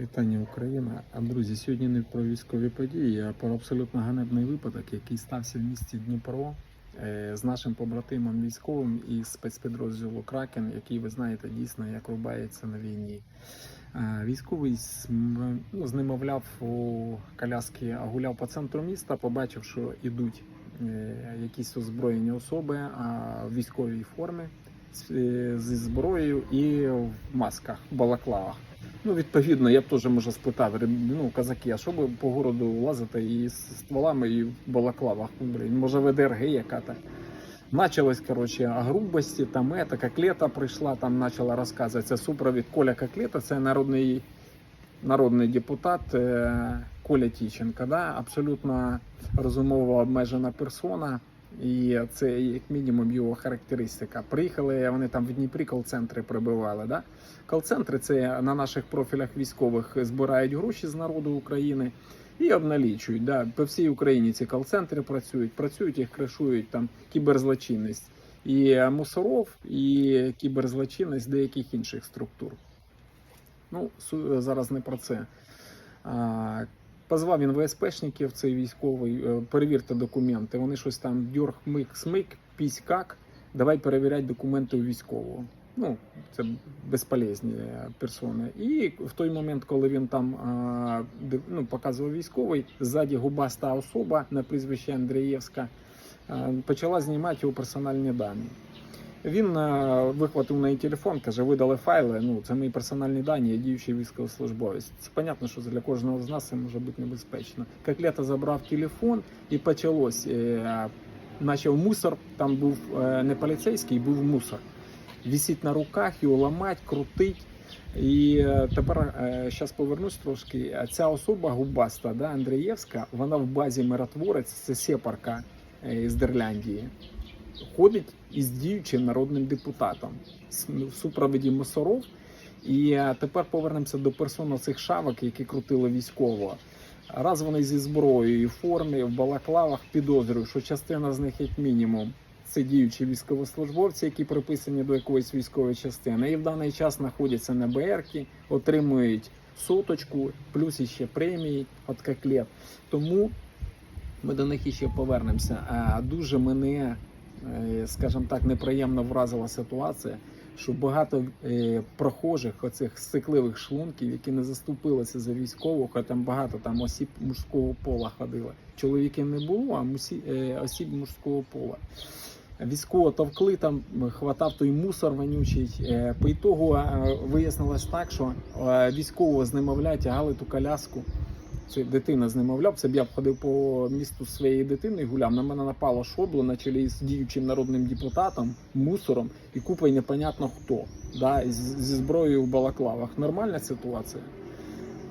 Вітання Україна. Друзі, сьогодні не про військові події, а про абсолютно ганебний випадок, який стався в місті Дніпро е, з нашим побратимом військовим із спецпідрозділу Кракен, який ви знаєте дійсно як рубається на війні. Е, Військовий ну, знемовляв у коляски, а гуляв по центру міста, побачив, що йдуть е, якісь озброєні особи в військовій формі зі зброєю і в масках, балаклавах. Ну, відповідно, я б теж може спитав, ну, казаки, а що ви по городу лазите і з стволами, і в балаклавах? Ну, блін, може ВДРГ яка-то. Началось, коротше, о грубості, там ета, коклета прийшла, там почала розказувати. Це супровід Коля Коклета, це народний, народний депутат е, Коля Тіченка, да? абсолютно розумово обмежена персона. І це як мінімум його характеристика. Приїхали вони там в Дніпрі кол-центри прибивали. Да? Кол-центри це на наших профілях військових збирають гроші з народу України і обналічують. Да. По всій Україні ці кол-центри працюють, працюють їх кришують там кіберзлочинність. І мусоров, і кіберзлочинність деяких інших структур. Ну, зараз не про це. Позвав він ВСПшників, цей військовий, е, перевірте документи. Вони щось там дьорг, мик, смик, пісь как. Давай перевіряти документи у військового. Ну, це безполезні е, персони. І в той момент, коли він там ну, показував військовий, ззаді губаста особа на прізвище Андрієвська почала знімати його персональні дані. Він е, вихватив на її телефон, каже, видали файли. Ну, це мої персональні дані, я діючий військовослужбовець. Це понятно, що для кожного з нас це може бути небезпечно. Коклета забрав телефон і почалось. Е, Почав мусор, там був е, не поліцейський, був мусор. Вісить на руках, його ламать, крутить. І тепер зараз повернусь трошки. Ця особа губаста, да, Андрієвська, вона в базі миротворець, це сепарка з Дерляндії ходить із діючим народним депутатом в супроводі мусоров. І е, тепер повернемося до персон цих шавок, які крутили військово. Раз вони зі зброєю і формі, в балаклавах підозрюю, що частина з них, як мінімум, це діючі військовослужбовці, які приписані до якоїсь військової частини, і в даний час знаходяться на БРКі, отримують соточку, плюс іще премії від коклет. Тому ми до них іще повернемося. А дуже мене, е, скажімо так, неприємно вразила ситуація, що багато е, прохожих, оцих сикливих шлунків, які не заступилися за військових, а там багато там осіб мужського пола ходило. Чоловіків не було, а е, осіб мужського пола. Військово товкли, там хватав той мусор вонючий. Е, По ітогу е, вияснилось так, що е, військового знемовля тягали ту коляску. Це дитина знемовляв. Це б я ходив по місту зі своєю дитиною гуляв. На мене напало шобло на чолі з діючим народним депутатом, мусором і купою непонятно хто. Да, зі зброєю в балаклавах. Нормальна ситуація.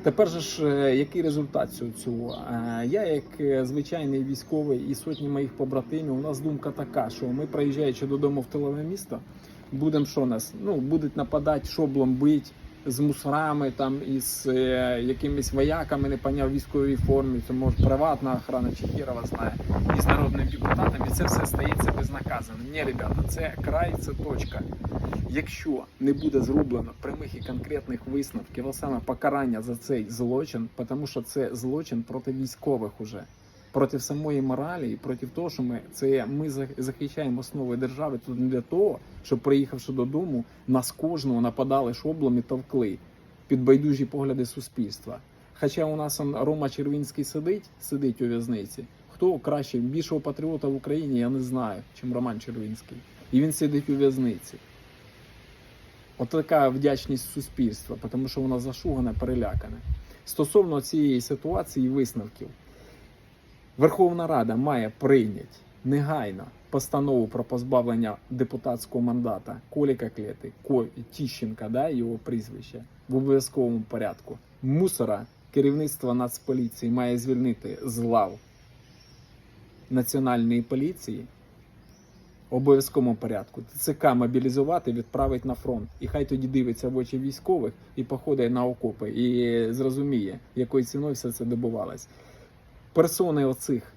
Тепер же ж е, який результат цього-? Е, Я, як е, звичайний військовий і сотні моїх побратимів, у нас думка така, що ми, приїжджаючи додому в тилове місто, будемо що нас? Ну, будуть нападати, шоблом бить з мусорами, там із е, якимись вояками, не поняв військовій формі, це може приватна охрана чи хірова знає, і з народним депутатом, і це все стається безнаказаним. Ні, ребята, це край, це точка. Якщо не буде зроблено прямих і конкретних висновків, а саме покарання за цей злочин, тому що це злочин проти військових уже. Проти самої моралі і проти того, що ми це ми захищаємо основи держави тут не для того, щоб приїхавши додому, нас кожного нападали шоблом і товкли під байдужі погляди суспільства. Хоча у нас он Рома Червінський сидить, сидить у в'язниці. Хто краще більшого патріота в Україні, я не знаю, чим Роман Червінський. І він сидить у в'язниці. От така вдячність суспільства, тому що вона зашугана, перелякана. Стосовно цієї ситуації і висновків, Верховна Рада має прийняти негайно постанову про позбавлення депутатського мандата Колі Коклети, Ко Тіщенка, да, його прізвище, в обов'язковому порядку. Мусора керівництво Нацполіції має звільнити з лав Національної поліції обов'язковому порядку. ТЦК мобілізувати, відправити на фронт. І хай тоді дивиться в очі військових і походить на окопи, і зрозуміє, якою ціною все це добувалось. Персони оцих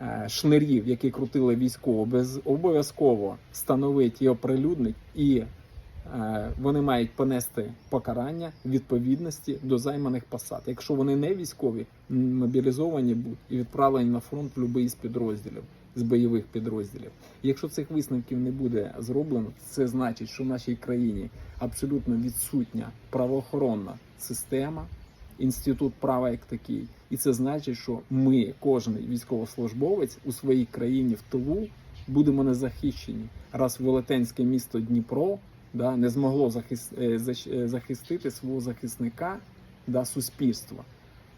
е, шнирів, які крутили військово, без обов'язково встановити і оприлюднить і е, вони мають понести покарання відповідності до займаних посад. Якщо вони не військові, мобілізовані будуть і відправлені на фронт в будь-який з підрозділів, з бойових підрозділів. Якщо цих висновків не буде зроблено, це значить, що в нашій країні абсолютно відсутня правоохоронна система, інститут права як такий. І це значить, що ми, кожен військовослужбовець у своїй країні в тилу будемо незахищені. Раз велетенське місто Дніпро да, не змогло захис- е, е, захистити свого захисника да, суспільства,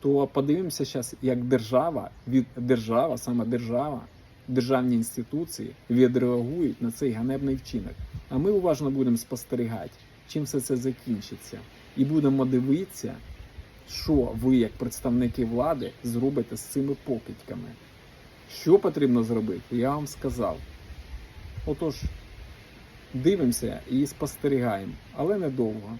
то подивимося зараз, як держава від держава, саме держава, державні інституції відреагують на цей ганебний вчинок. А ми уважно будемо спостерігати, чим все це закінчиться, і будемо дивитися, що ви, як представники влади, зробите з цими покидьками. Що потрібно зробити, я вам сказав. Отож, дивимося і спостерігаємо, але недовго.